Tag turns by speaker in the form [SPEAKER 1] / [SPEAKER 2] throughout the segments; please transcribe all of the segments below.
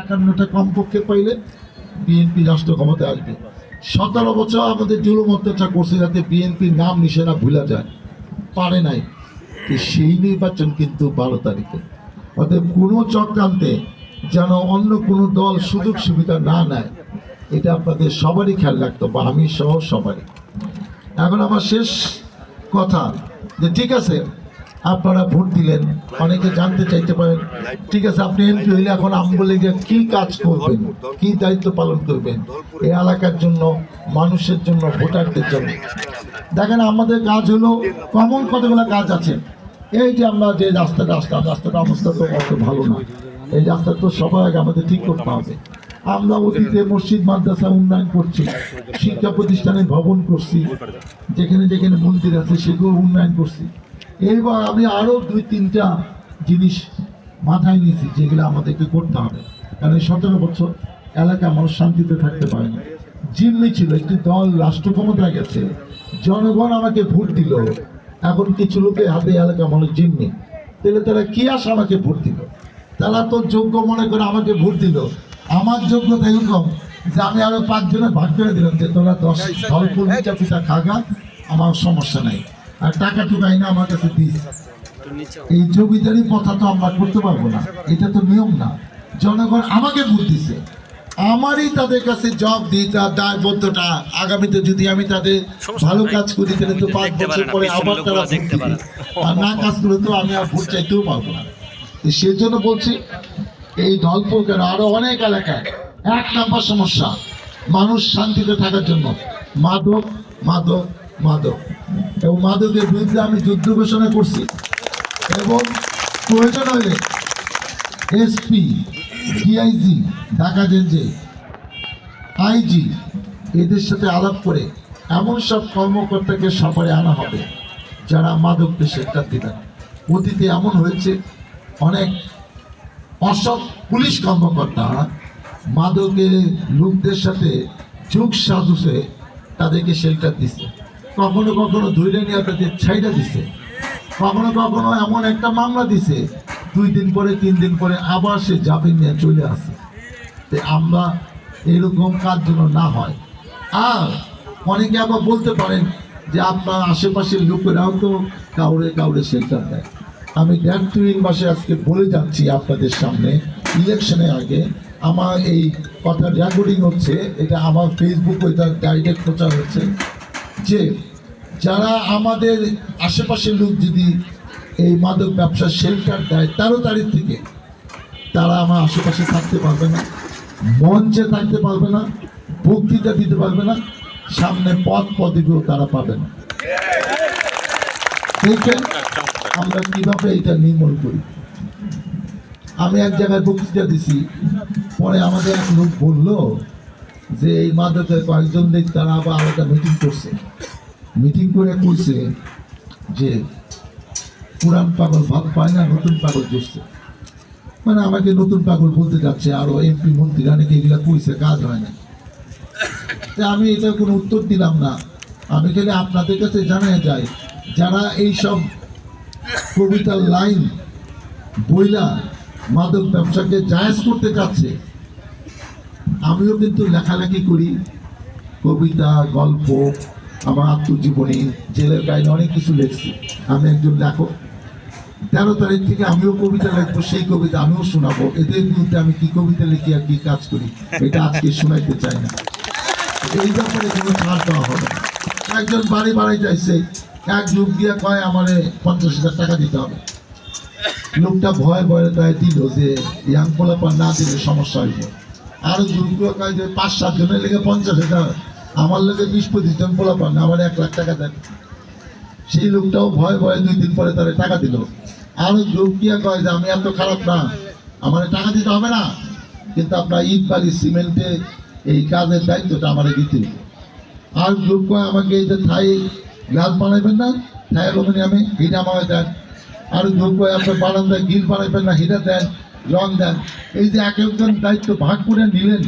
[SPEAKER 1] একান্নটা কমপক্ষে পাইলে বিএনপি রাষ্ট্র ক্ষমতায় আসবে। সতেরো বছর আমাদের জুলুম অত্যাচার করছে যাতে বিএনপির নাম নিশানা ভুলা যায়। পারে নাই। সেই নির্বাচন কিন্তু বারো তারিখে। অতএব কোনো চক্রান্তে যেন অন্য কোনো দল সুযোগ সুবিধা না নেয়, এটা আপনাদের সবারই খেয়াল রাখতে হবে, আমি সহ সবারই। এখন আমার শেষ কথা যে ঠিক আছে আপনারা ভোট দিলেন। অনেকে জানতে চাইতে পারেন, ঠিক আছে, আপনি এমপি হইলে এখন আম বলে যে কি কাজ করবেন? কি দায়িত্ব পালন করবেন? এই এলাকার জন্য, মানুষের জন্য, ভোটারদের জন্য। দেখেন, আমাদের কাজ হলো কমন কতগুলো কাজ আছে। এই যে আমরা যে রাস্তা রাস্তা, রাস্তার অবস্থা তো অত ভালো না। এই রাস্তা তো সবার আগে আমাদের ঠিক করতে হবে। আমরা অতীতে মসজিদ, মাদ্রাসা উন্নয়ন করছি, শিক্ষা প্রতিষ্ঠানে ভবন করছি, যেখানে যেখানে মন্দির আছে সেগুলো উন্নয়ন করছি। এবার আমি আরও দুই তিনটা জিনিস মাথায় নিয়েছি যেগুলো আমাদেরকে করতে হবে। কারণ এই সতেরো বছর এলাকা মানুষ শান্তিতে থাকতে পারে না জিম্মি ছিল একটি দল রাষ্ট্র ক্ষমতায় গেছে। জনগণ আমাকে ভোট দিল। এখন কিছু লোকের হাতে এলাকা মানুষ জিম্মি। তাহলে তারা কি আস আমাকে ভোট দিল? তারা তো যোগ্য মনে করে আমাকে ভোট দিল। আমার যোগ্যতা এরকম যে আমি আরও পাঁচজনের ভাগ করে দিলাম যে তোরা দশ পিঠা পিঠা খাগা আমার সমস্যা নাই। আর টাকা টুকাই না আমার কাছে দিস এই জমিদারি কথা তো আমরা করতে পারব না। এটা তো নিয়ম না। জনগণ আমাকে ভোট দিছে। আমারই তাদের কাছে জব দিই তার দায়বদ্ধতা আগামীতে যদি আমি তাদের ভালো কাজ করি তাহলে তো পাঁচ বছর
[SPEAKER 2] পরে
[SPEAKER 1] আবার তারা
[SPEAKER 2] দেখতে পারে
[SPEAKER 1] আর না কাজ করলে তো আমি আর ভোট চাইতেও পারব না। সেজন্য বলছি এই দলপুর কেন আরও অনেক এলাকায় এক নাম্বার সমস্যা মানুষ শান্তিতে থাকার জন্য। মাদক মাদক মাদক। এবং মাদকের বিরুদ্ধে আমি যুদ্ধ ঘোষণা করছি। এবং প্রয়োজন হলে এসপি ডিআইজি ঢাকা রেঞ্জে আইজি এদের সাথে আলাপ করে এমন সব কর্মকর্তাকে সফরে আনা হবে যারা মাদককে সেক্টার দিবেন। অতীতে এমন হয়েছে, অনেক অসৎ পুলিশ কর্মকর্তা মাদকের লোকদের সাথে যুগ সাজুসে তাদেরকে শেল্টার দিচ্ছে। কখনো কখনো ধৈর্য নিয়ে তাদের ছাইটা দিছে, কখনো কখনো এমন একটা মামলা দিছে, দুই দিন পরে, তিন দিন পরে আবার সে জামিন নিয়ে চলে আসে। আমরা এরকম কাজ যেন না হয়। আর অনেকে আবার বলতে পারেন যে আপনার আশেপাশের লোকেরাও তো কাউরে কাউরে শেল্টার দেয়। আমি ড্যান টুইন মাসে আজকে বলে যাচ্ছি আপনাদের সামনে ইলেকশনের আগে আমার এই কথা রেকর্ডিং হচ্ছে, এটা আমার ফেসবুক এটা ডাইরেক্ট প্রচার হচ্ছে। যে যারা আমাদের আশেপাশের লোক যদি এই মাদক ব্যবসা শেল্টার দেয় তেরো তারিখ থেকে, তারা আমার আশেপাশে থাকতে পারবে না, মঞ্চে থাকতে পারবে না, বক্তৃতা দিতে পারবে না, সামনে পদ পদবিও তারা পাবে না। দেখবেন আমরা কীভাবে এটা নির্মূল করি। আমি এক জায়গায় বক্তৃতা দিছি, পরে আমাদের এক লোক বলল যে এই মাদকের কয়েকজন দিক তারা আবার আলাদা মিটিং করছে। মিটিং করে কইছে যে পুরান পাগল ভাব পায় না, নতুন পাগল জুসছে মানে আমাকে নতুন পাগল বলতে যাচ্ছে, আরও এমপি মন্ত্রী, অনেকে এগুলা কইছে, কাজ হয় না। তা আমি এটা কোনো উত্তর দিলাম না। আমি খালি আপনাদের কাছে জানা যায় যারা এই সব কবিতার লাইন বইলা মাদক ব্যবসাকে জায়েজ করতে চাচ্ছে আমিও কিন্তু লেখালেখি করি। কবিতা, গল্প, আমার আত্মজীবনী, জেলের গাইনে অনেক কিছু লিখছি। আমি একজন লেখক। তেরো তারিখ থেকে আমিও কবিতা লিখব, সেই কবিতা আমিও শোনাবো। এদের বিরুদ্ধে আমি কি কবিতা লিখি আর কি কাজ করি, এটা আজকে শোনাইতে চাই না। এই ব্যাপারে কোনো ছাড় দেওয়া হবে একজন বাড়ি বাড়ি যাইছে এক যুগ দিয়ে কয়, আমারে পঞ্চাশ হাজার টাকা দিতে হবে। লোকটা ভয় ভয়ে তাই দিল যে ইয়াং পোলাপান না দিলে সমস্যা হইব। আর কয় যে পাঁচ, সাত জনের লেগে পঞ্চাশ হাজার, আমার লেগে বিশ পঁচিশ জন পোলাপান আমার এক লাখ টাকা দেন। সেই লোকটাও ভয় ভয়ে দুই দিন পরে তারা টাকা দিল। আর যোগ দিয়ে কয় যে, আমি এত খারাপ না, আমার টাকা দিতে হবে না। কিন্তু আপনার ইট, বালি, সিমেন্টে এই কাজের দায়িত্বটা আমার দিতে। আর লোক কয়, আমাকে এই যে থাই, গ্লাস বানাইবেন না, থাই অ্যালুমিনিয়ামে এটা আমাকে দেন। আর লোক কয়, আপনার বারান্দায় গিল বানাইবেন না, হিটা দেন। রং দেন। এই যে এক একজন দায়িত্ব ভাগ করে নিলেন,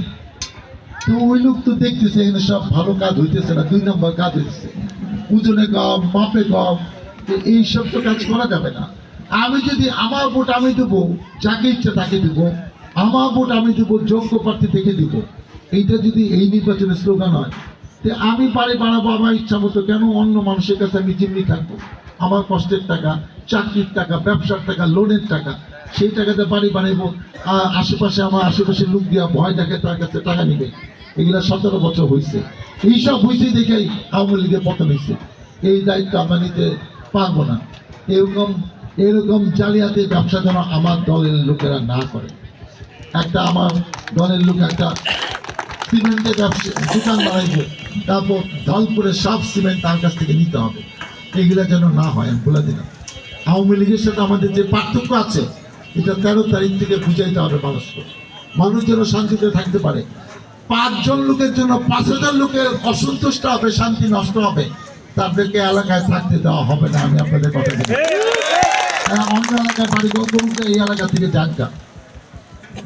[SPEAKER 1] তো ওই লোক তো দেখতেছে এখানে সব ভালো কাজ হইতেছে না, দুই নম্বর কাজ হইতেছে। ওজনে কম মাপে কম তো এইসব তো কাজ করা যাবে না। আমি যদি আমার ভোট আমি দেবো, যাকে ইচ্ছা তাকে দেবো, আমার ভোট আমি দিব, যোগ্য প্রার্থী থেকে দিব। এইটা যদি এই নির্বাচনের স্লোগান হয় যে আমি পারি বাড়াবো আমার ইচ্ছা মতো, কেন অন্য মানুষের কাছে আমি জিম্মি থাকব? আমার কষ্টের টাকা, চাকরির টাকা, ব্যবসার টাকা, লোনের টাকা সেই টাকাতে বাড়ি বানাইবো। আশেপাশে আমার আশেপাশে লোক দিয়া ভয় দেখে তার কাছে টাকা নিবে। এগুলা সতেরো বছর হয়েছে এইসব হয়েছে দেখেই আওয়ামী লীগের পতন হয়েছে এই দায়িত্ব আমরা নিতে পারব না। এরকম এরকম জালিয়াতি ব্যবসা যেন আমার দলের লোকেরা না করে। একটা আমার দলের লোক একটা সিমেন্টের ব্যবসা, দোকান বানাইবে তারপর দল করে সব সিমেন্ট তার কাছ থেকে নিতে হবে। এগুলা যেন না হয়, আমি বলে দিলাম আওয়ামী লীগের সাথে আমাদের যে পার্থক্য আছে এটা তেরো তারিখ থেকে বুঝাইতে হবে মানুষকে। মানুষ যেন শান্তিতে থাকতে পারে। পাঁচজন লোকের জন্য পাঁচ হাজার লোকের অসন্তুষ্ট হবে শান্তি নষ্ট হবে। তাদেরকে এলাকায় থাকতে দেওয়া হবে না আমি আপনাদের কথা হ্যাঁ, অন্য এলাকায় বাড়ি করুন এই এলাকা থেকে যান গা।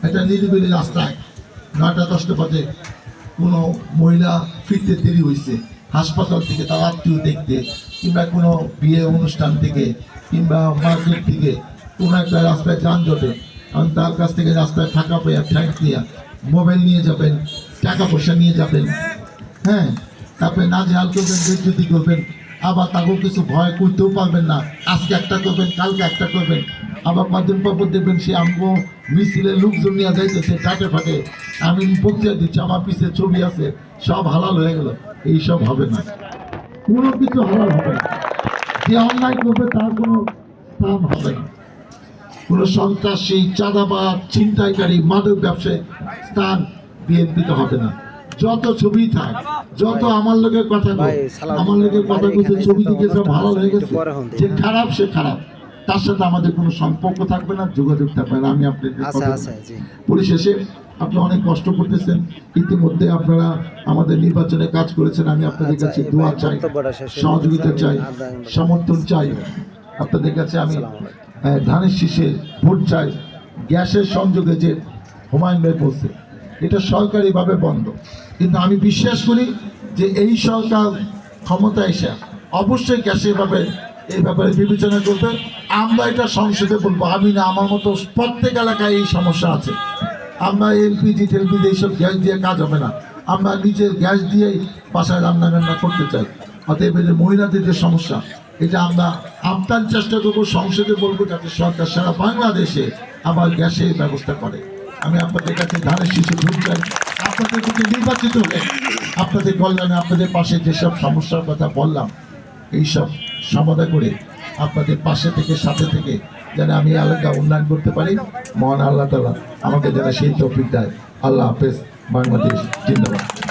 [SPEAKER 1] একটা নিরিবিলি রাস্তায় নয়টা দশটা বাজে কোনো মহিলা ফিরতে দেরি হয়েছে হাসপাতাল থেকে তার আত্মীয় দেখতে কিংবা কোনো বিয়ে অনুষ্ঠান থেকে কিংবা মার্কেট থেকে কোনো একটা রাস্তায় যানজটে কারণ তার কাছ থেকে রাস্তায় টাকা পেয়ে ফ্ল্যাট নিয়ে মোবাইল নিয়ে যাবেন, টাকা পয়সা নিয়ে যাবেন। হ্যাঁ তারপরে না জাল করবেন বেজ্জতি করবেন। আবার তাকেও কিছু ভয় করতেও পারবেন না। আজকে একটা করবেন, কালকে একটা করবেন। আবার কদিন পর দেখবেন সে আমগো মিছিলে লোকজন নিয়ে যাইতেছে টাটে ফাটে। আমি বক্তৃতা দিচ্ছি, আমার পিছে ছবি আছে, সব হালাল হয়ে গেল। এইসব হবে না। কোনো কিছু হালাল হবে না। যে অন্যায় করবে তার কোনো স্থান হবে না। কোনো সন্ত্রাসী চাঁদাবাদ ছিনতাইকারী মাদক ব্যবসায়ী স্থান বিএনপিতে হবে না। যত ছবি থাক যত আমার লোকের কথা। আমার লোকের কথা বলতে ছবি দিকে সব ভালো হয়ে গেছে। যে খারাপ সে খারাপ। তার সাথে আমাদের কোনো সম্পর্ক থাকবে না যোগাযোগ থাকবে না। আমি আপনাদের পরিশেষে আপনি অনেক কষ্ট করতেছেন। ইতিমধ্যে আপনারা আমাদের নির্বাচনে কাজ করেছেন। আমি আপনাদের
[SPEAKER 2] আচ্ছা,
[SPEAKER 1] কাছে দোয়া চাই সহযোগিতা চাই সমর্থন চাই। আপনাদের কাছে আমি ধানের শীষে ভোট চাই গ্যাসের সংযোগে যে হুমায়ুন ভাই বলছে এটা সরকারিভাবে বন্ধ। কিন্তু আমি বিশ্বাস করি যে এই সরকার ক্ষমতা এসে অবশ্যই গ্যাসের ব্যাপারে, এই ব্যাপারে বিবেচনা করবে। আমরা এটা সংসদে বলব, আমি না, আমার মতো প্রত্যেক এলাকায় এই সমস্যা আছে। আমরা এলপিজি, টেলপিজি এইসব গ্যাস দিয়ে কাজ হবে না। আমরা নিজের গ্যাস দিয়েই বাসায় রান্না বান্না করতে চাই। অতএব মহিলাদের যে সমস্যা এটা আমরা আপ্রাণ চেষ্টা করব, সংসদে বলব যাতে সরকার সারা বাংলাদেশে আবার গ্যাসের ব্যবস্থা করে। আমি আপনাদের কাছে ধানের শিশু ভোট চাই। আপনাদের যদি নির্বাচিত হলে, আপনাদের কল্যাণে আপনাদের পাশে যেসব সমস্যার কথা বললাম, এইসব সমাধান করে আপনাদের পাশে থেকে, সাথে থেকে যেন আমি এলাকা উন্নয়ন করতে পারি। মহান আল্লাহ তালা আমাকে যেন সেই তৌফিক দেয়। আল্লাহ হাফেজ। বাংলাদেশ জিন্দাবাদ।